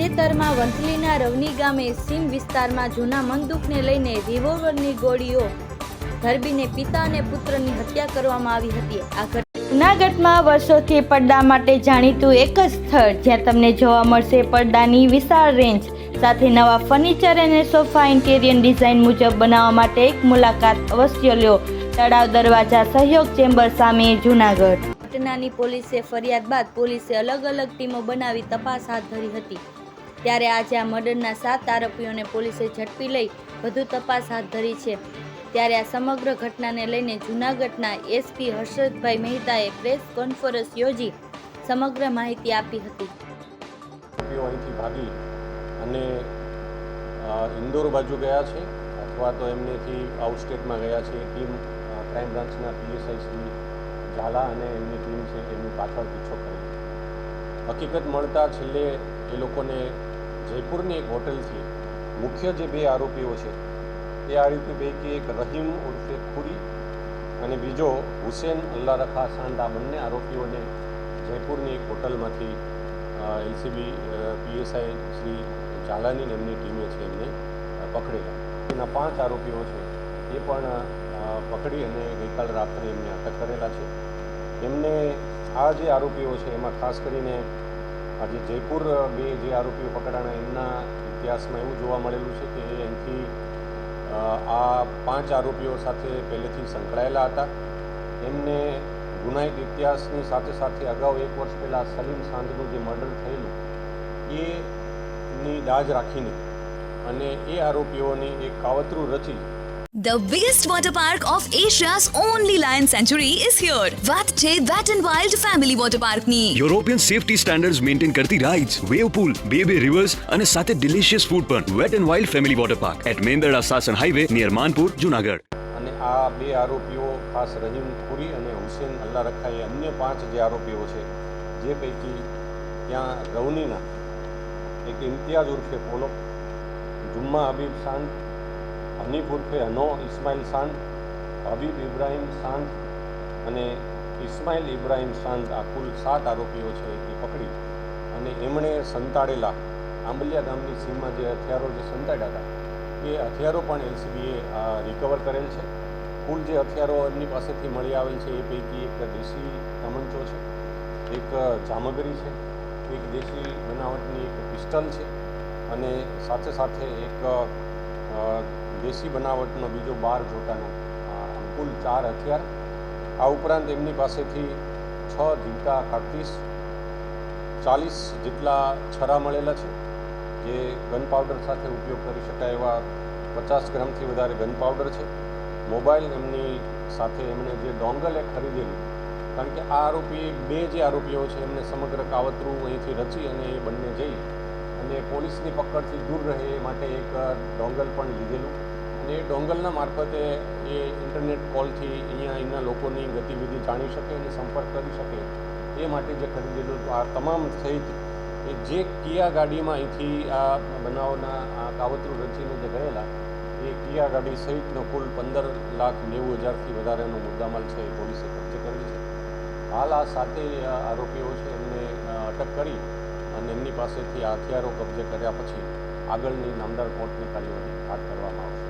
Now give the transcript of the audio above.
તાજેતરમાં વંથલીના રવની ગામે સીમ વિસ્તારમાં જૂના બંદૂકને લઈને રિવોલ્વરની ગોળીઓ ધરબીને પિતા અને પુત્રની હત્યા કરવામાં આવી હતી. આ જૂનાગઢમાં વર્ષોથી પડદા માટે જાણીતું એક જ સ્થળ જ્યાં તમને જોવા મળશે પડદાની વિશાળ રેન્જ. સાથે નવા ફર્નિચર અને સોફા ઇન્ટેરિયર ડિઝાઇન મુજબ બનાવવા માટે એક મુલાકાત અવશ્ય લ્યો તળાવ દરવાજા સહયોગ ચેમ્બર સામે જૂનાગઢ. ઘટનાની પોલીસે ફરિયાદ બાદ પોલીસે અલગ અલગ ટીમો બનાવી તપાસ હાથ ધરી હતી. ત્યારે આજે આ મર્ડરના સાત આરોપીઓને પોલીસે ઝડપી લઈ વધુ તપાસ હાથ ધરી છે. ત્યારે આ સમગ્ર ઘટનાને લઈને જૂનાગઢના એસપી હર્ષદભાઈ મહેતાએ પ્રેસ કોન્ફરન્સ યોજી સમગ્ર માહિતી આપી હતી. અહીંથી ભાગી અને ઇન્દોર બાજુ ગયા છે અથવા તો એમનેથી આઉટ સ્ટેટમાં ગયા છે. ટીમ ક્રાઇમ બ્રાન્ચના પીએસઆઈ શ્રી ઝાલા અને એમની ટીમ છે, એમની પાછળ પીછો કરી હકીકત મળતા છેલ્લે એ લોકોને જયપુરની એક હોટલથી મુખ્ય જે બે આરોપીઓ છે, એ આરોપી પૈકી એક રહીમ ઉર્ફે ખુરી અને બીજો હુસેન અલ્લા રખા સાંડા બંને આરોપીઓને જયપુરની એક હોટલમાંથી એલસીબી પીએસઆઈ શ્રી ઝાલાની એમની ટીમે છે એમને પકડેલા. એના પાંચ આરોપીઓ છે, એ પણ પકડી અને ગઈકાલ રાત્રે એમને અટક કરેલા છે. એમને આ જે આરોપીઓ છે, એમાં ખાસ કરીને આ જે જયપુર બે જે આરોપીઓ પકડાણા, એમના ઇતિહાસમાં એવું જોવા મળેલું છે કે એમથી આ પાંચ આરોપીઓ સાથે પહેલેથી સંકળાયેલા હતા. એમને ગુનાહિત ઇતિહાસની સાથે સાથે અગાઉ એક વર્ષ પહેલાં સલીમ સાંધનું જે મર્ડર થયેલું, એની દાજ રાખીને અને એ આરોપીઓની એક કાવતરું રચી The biggest water park of Asia's only lion sanctuary is here. વાત છે Wet and Wild Family Water Park ની. યુરોપિયન સેફટી સ્ટાન્ડર્ડ્સ મેન્ટેન કરતી રાઇડ્સ વેવ પુલ બે બે રિવર્સ અને સાથે ડિલિશિયસ ફૂડ પણ wet and Wild family Water Park at Menderda Sasan highway near Manpur Junagadh અને આ બે આરોપીઓ ખાસ રહીમ ખુરી અને હુસેન અલ્લા રખા એ અન્ય પાંચ જે આરોપીઓ છે જે પૈકી ત્યાં રવનીના એક ઇમ્તિયાઝ ઉર્ફે પોલો જુમ્મા હબીબ સાંદ હનીફ ઉર્ફે હનો ઇસ્માઇલ શાંત હબીબ ઇબ્રાહિમ શાંત અને ઇસ્માઇલ ઇબ્રાહિમ શાંત આ કુલ સાત આરોપીઓ છે એ પકડી. અને એમણે સંતાડેલા આંબલિયા ગામની સીમમાં જે હથિયારો જે સંતાડ્યા હતા, એ હથિયારો પણ એલસીબીએ રિકવર કરેલ છે. કુલ જે હથિયારો એમની પાસેથી મળી આવેલ છે એ પૈકી એક દેશી તમંચો છે, એક જામગરી છે, એક દેશી બનાવટની એક પિસ્ટલ છે અને સાથે સાથે એક દેશી બનાવટનો બીજો બાર જોટાનો કુલ ચાર હથિયાર. આ ઉપરાંત એમની પાસેથી છ જીવતા કારતીસ ચાલીસ જેટલા છરા મળેલા છે, જે ગન પાવડર સાથે ઉપયોગ કરી શકાય એવા પચાસ ગ્રામથી વધારે ગન પાવડર છે. મોબાઈલ એમની સાથે એમણે જે ડોંગલ એ ખરીદેલું, કારણ કે આ આરોપી, બે જે આરોપીઓ છે, એમને સમગ્ર કાવતરું અહીંથી રચી અને એ બંને જઈ અને પોલીસની પકડથી દૂર રહે એ માટે એક ડોંગલ પણ લીધેલું. એ ડોંગલના મારફતે એ ઇન્ટરનેટ કોલથી અહીંયા અહીંના લોકોની ગતિવિધિ જાણી શકે અને સંપર્ક કરી શકે. એ માટે જે ખરીદેલું આ તમામ સહિત એ જે કિયા ગાડીમાં અહીંથી આ બનાવના, આ કાવતરું રચીને જે ગયેલા, એ કિયા ગાડી સહિતનો કુલ પંદર લાખ નેવું હજારથી વધારેનો મુદ્દામાલ છે એ પોલીસે કબજે કરેલ છે. હાલ આ સાતેય આરોપીઓ છે એમને અટક કરી અને એમની પાસેથી આ હથિયારો કબજે કર્યા પછી આગળની નામદાર કોર્ટની કાર્યવાહી હાથ ધરવામાં આવશે.